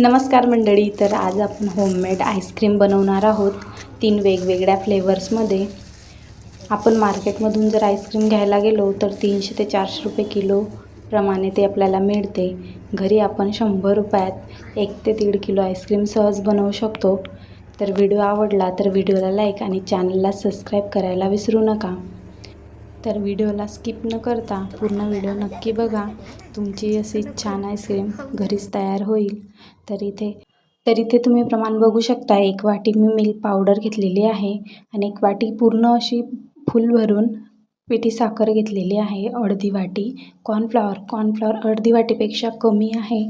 नमस्कार मंडळी तर आज आपण होममेड आईस्क्रीम बनवणार आहोत. तीन वेगवेगळ्या फ्लेवर्समध्ये आपण मार्केटमधून जर आईस्क्रीम घ्यायला गेलो तर तीनशे ते चारशे रुपये किलो प्रमाणे ते आपल्याला मिळते. घरी आपण शंभर रुपयात एक ते दीड किलो आईस्क्रीम सहज बनवू शकतो. तर व्हिडिओ आवडला तर व्हिडिओला लाईक आणि चॅनलला सबस्क्राईब करायला विसरू नका. तर व्हिडिओला स्किप न करता पूर्ण व्हिडिओ नक्की बघा. तुमची अशी छान आईस्क्रीम घरीच तयार होईल. तर इथे तर इथे तुम्ही प्रमाण बघू शकता. एक वाटी मी मिल्क पावडर घेतलेली आहे आणि एक वाटी पूर्ण अशी फुल भरून पिठी साखर घेतलेली आहे. अर्धी वाटी कॉर्नफ्लॉवर कॉर्नफ्लॉवर अर्धी वाटीपेक्षा कमी आहे.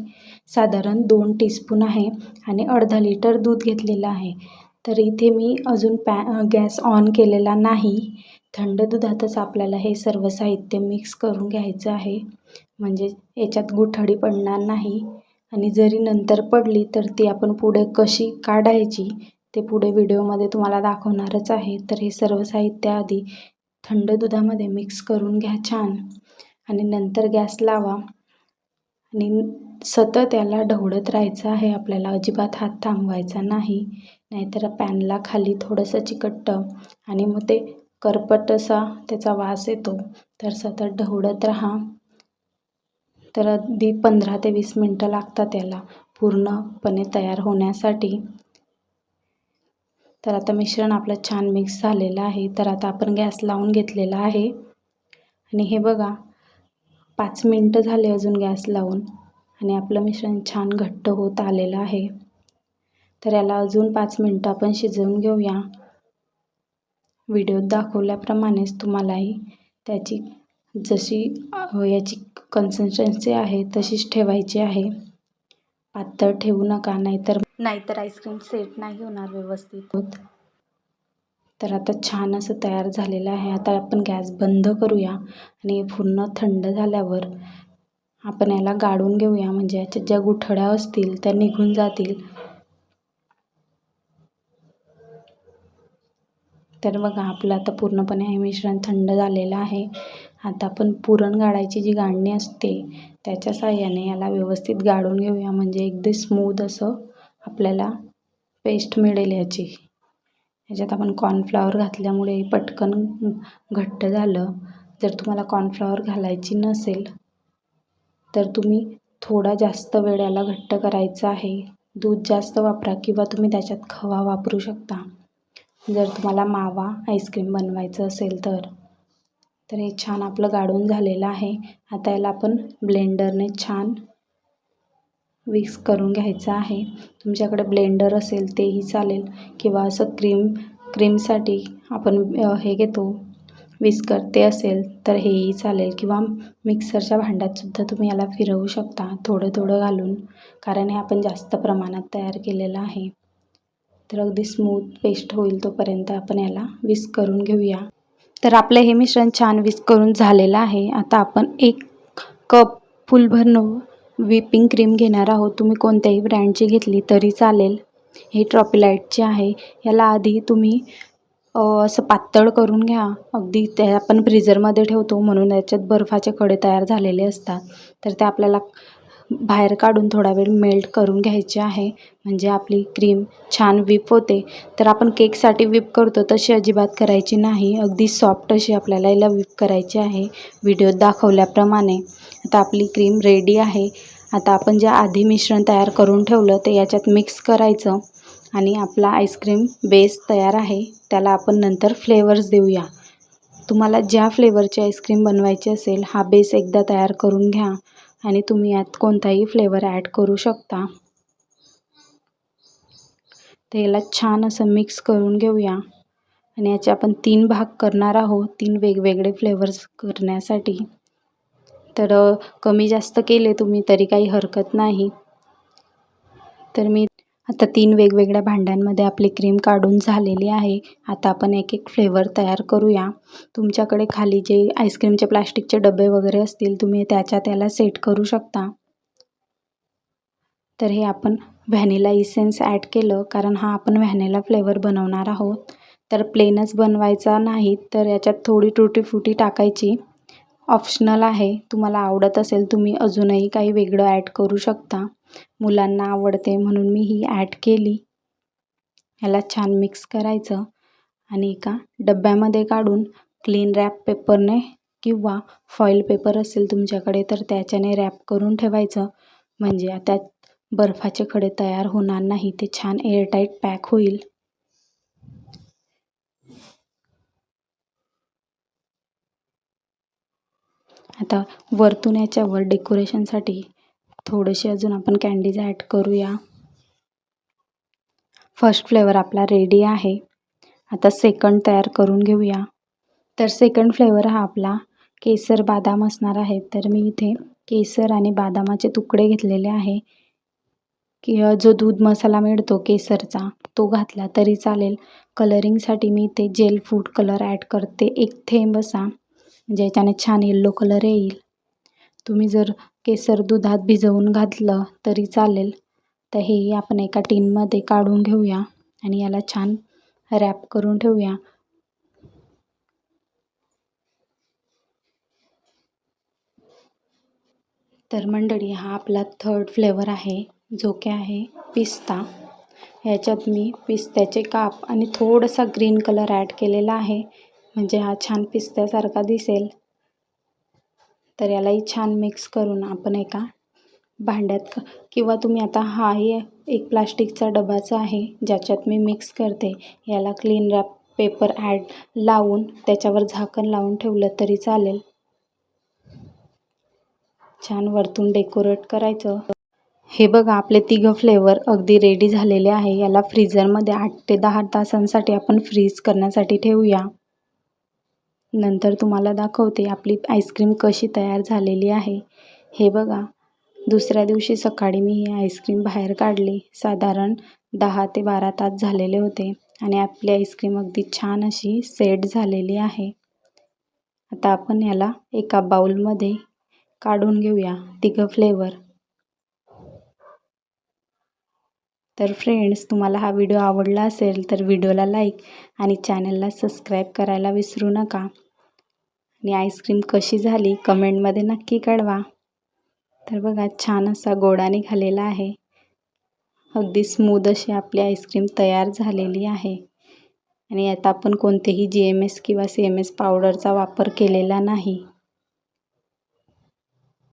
साधारण दोन टीस्पून आहे आणि अर्धा लिटर दूध घेतलेलं आहे. तर इथे मी अजून पॅ गॅस ऑन केलेला नाही. थंड दुधातच आपल्याला हे सर्व साहित्य मिक्स करून घ्यायचं आहे. म्हणजे याच्यात गुठळी पडणार नाही. आणि जरी नंतर पडली तर ती आपण पुढे कशी काढायची ते पुढे व्हिडिओमध्ये तुम्हाला दाखवणारच आहे. तर हे सर्व साहित्य आधी थंड दुधामध्ये मिक्स करून घ्या छान. आणि नंतर गॅस लावा. आणि सतत याला ढवळत राहायचं आहे. आपल्याला अजिबात हात थांबवायचा नाही. नाहीतर पॅनला खाली थोडंसं चिकटतं. आणि मग ते करपट असा त्याचा वास येतो. तर सतत ढवळत राहा. तर अगदी पंधरा ते वीस मिनटं लागतात याला पूर्णपणे तयार होण्यासाठी. तर आता मिश्रण आपलं छान मिक्स झालेलं आहे. तर आता आपण गॅस लावून घेतलेला आहे. आणि हे बघा पाच मिनटं झाले अजून गॅस लावून. आणि आपलं मिश्रण छान घट्ट होत आलेलं आहे. तर याला अजून पाच मिनटं आपण शिजवून घेऊया. व्हिडिओत दाखवल्याप्रमाणेच तुम्हालाही त्याची जशी याची कन्सिस्टन्सी आहे तशीच ठेवायची आहे. पातळ ठेवू नका नाहीतर नाहीतर आईस्क्रीम सेट नाही होणार व्यवस्थित. होत. तर आता छान असं तयार झालेलं आहे. आता आपण गॅस बंद करूया आणि पूर्ण थंड झाल्यावर आपण याला गाळून घेऊया. म्हणजे याच्यात ज्या गुठळ्या असतील त्या निघून जातील. तर बघा आपलं आता पूर्णपणे हे मिश्रण थंड झालेलं आहे. आता आपण पुरण गाळायची जी गाळणी असते त्याच्या साह्याने याला व्यवस्थित गाळून घेऊया. म्हणजे एकदम स्मूद असं आपल्याला पेस्ट मिळेल याची. याच्यात आपण कॉर्नफ्लॉवर घातल्यामुळे पटकन घट्ट झालं. जर तुम्हाला कॉर्नफ्लॉवर घालायची नसेल तर तुम्ही थोडा जास्त वेळ याला घट्ट करायचं आहे. दूध जास्त वापरा किंवा तुम्ही त्याच्यात खवा वापरू शकता. जर तुम्हाला मावा आईस्क्रीम बनवायचं असेल तर. तर हे छान आपलं गाळून झालेलं आहे. आता याला आपण ब्लेंडरने छान विक्स करून घ्यायचं आहे. तुमच्याकडे ब्लेंडर असेल तेही चालेल किंवा असं क्रीम क्रीमसाठी आपण हे घेतो विस्कर ते असेल तर हेही चालेल किंवा मिक्सरच्या भांड्यातसुद्धा तुम्ही याला फिरवू शकता थोडं थोडं घालून. कारण हे आपण जास्त प्रमाणात तयार केलेलं आहे. तर अगदी स्मूथ पेस्ट होईल तोपर्यंत आपण याला विस्क करून घेऊया. तर आपलं हे मिश्रण छान विस्क करून झालेलं आहे. आता आपण एक कप फुलभर व्हिपिंग क्रीम घेणार आहोत. तुम्ही कोणत्याही ब्रँडची घेतली तरी चालेल. हे ट्रॉपिलाईटची आहे. याला आधी तुम्ही असं पातळ करून घ्या. अगदी ते आपण फ्रीजरमध्ये ठेवतो म्हणून याच्यात बर्फाचे कडे तयार झालेले असतात. तर ते आपल्याला बाहेर काढून थोडा वेळ मेल्ट करून घ्यायची आहे. म्हणजे आपली क्रीम छान विप होते. तर आपण केकसाठी विप करतो तशी अजिबात करायची नाही. अगदी सॉफ्ट अशी आपल्याला याला विप करायची आहे. व्हिडिओत दाखवल्याप्रमाणे. आता आपली क्रीम रेडी आहे. आता आपण जे आधी मिश्रण तयार करून ठेवलं ते याच्यात मिक्स करायचं. आणि आपला आईस्क्रीम बेस तयार आहे. त्याला आपण नंतर फ्लेवर्स देऊया. तुम्हाला ज्या फ्लेवरची आईस्क्रीम बनवायची असेल हा बेस एकदा तयार करून घ्या. आणि तुम्ही यात कोणताही फ्लेवर ॲड करू शकता. तर याला छान असं मिक्स करून घेऊया. आणि याचे आपण तीन भाग करणार आहोत तीन वेगवेगळे फ्लेवर्स करण्यासाठी. तर कमी जास्त केले तुम्ही तरी काही हरकत नाही. तर मी आता तीन वेगवेगळ्या भांड्यांमध्ये आपली क्रीम काढून झालेली आहे. आता आपण एक एक फ्लेवर तयार करूया. तुमच्याकडे खाली जे आईस्क्रीमचे प्लास्टिकचे डबे वगैरे असतील तुम्ही त्याच्या त्याला सेट करू शकता. तर हे आपण व्हॅनिला इसेन्स ॲड केलं कारण हा आपण व्हॅनिला फ्लेवर बनवणार आहोत. तर प्लेनच बनवायचा नाही तर याच्यात थोडी टुटी फुटी टाकायची. ऑप्शनल आहे. तुम्हाला आवडत असेल तुम्ही अजूनही काही वेगळं ॲड करू शकता. मुलांना आवडते म्हणून मी ही ॲड केली. ह्याला छान मिक्स करायचं आणि एका डब्यामध्ये काढून क्लीन रॅप पेपरने किंवा फॉईल पेपर असेल तुमच्याकडे तर त्याच्याने रॅप करून ठेवायचं. म्हणजे त्यात बर्फाचे खडे तयार होणार नाही ते छान एअरटाईट पॅक होईल. आता वरतून याच्यावर डेकोरेशनसाठी थोडेसे अजून आपण कँडीज ॲड करूया. फर्स्ट फ्लेवर आपला रेडी आहे. आता सेकंड तयार करून घेऊया. तर सेकंड फ्लेवर हा आपला केसर बादाम असणार आहे. तर मी इथे केसर आणि बादामाचे तुकडे घेतलेले आहे. की जो दूध मसाला मिळतो केसरचा तो घातला तरी चालेल. कलरिंगसाठी मी इथे जेल फूड कलर ॲड करते. एक थेंब असा. म्हणजे याच्याने छान येल्लो कलर येईल. तुम्ही जर केसर दुधात भिजवून घातलं तरी चालेल. तर हे आपण एका टीनमध्ये काढून घेऊया आणि याला छान रॅप करून ठेवूया. तर मंडळी हा आपला थर्ड फ्लेवर आहे जो की आहे पिस्ता. याच्यात मी पिस्त्याचे काप आणि थोडासा ग्रीन कलर ॲड केलेला आहे. म्हणजे हा छान पिस्त्यासारखा दिसेल. तर यालाही छान मिक्स करून आपण एका भांड्यात किंवा तुम्ही आता हाही एक प्लास्टिकचा डबाचा आहे ज्याच्यात मी मिक्स करते. याला क्लीन रॅप पेपर ॲड लावून त्याच्यावर झाकण लावून ठेवलं तरी चालेल. छान वरतून डेकोरेट करायचं. हे बघा आपले तिघं फ्लेवर अगदी रेडी झालेले आहे. याला फ्रीजरमध्ये आठ ते दहा तासांसाठी आपण फ्रीज करण्यासाठी ठेवूया. नंतर तुम्हाला दाखवते आपली आईस्क्रीम कशी तयार झालेली आहे. हे बघा दुसऱ्या दिवशी सकाळी मी ही आईस्क्रीम बाहेर काढली. साधारण दहा ते बारा तास झालेले होते आणि आपली आईस्क्रीम अगदी छान अशी सेट झालेली आहे. आता आपण याला एका बाऊलमध्ये काढून घेऊया. तिघं फ्लेवर. तर फ्रेंड्स तुम्हाला हा व्हिडिओ आवडला असेल तर व्हिडिओला लाईक आणि चॅनलला सबस्क्राईब करायला विसरू नका. आणि आईस्क्रीम कशी झाली कमेंटमध्ये नक्की कळवा. तर बघा छान असा गोडा निघालेला आहे. अगदी स्मूद अशी आपली आईस्क्रीम तयार झालेली आहे. आणि आता आपण कोणतेही जी एम एस किंवा सी एम एस पावडरचा वापर केलेला नाही.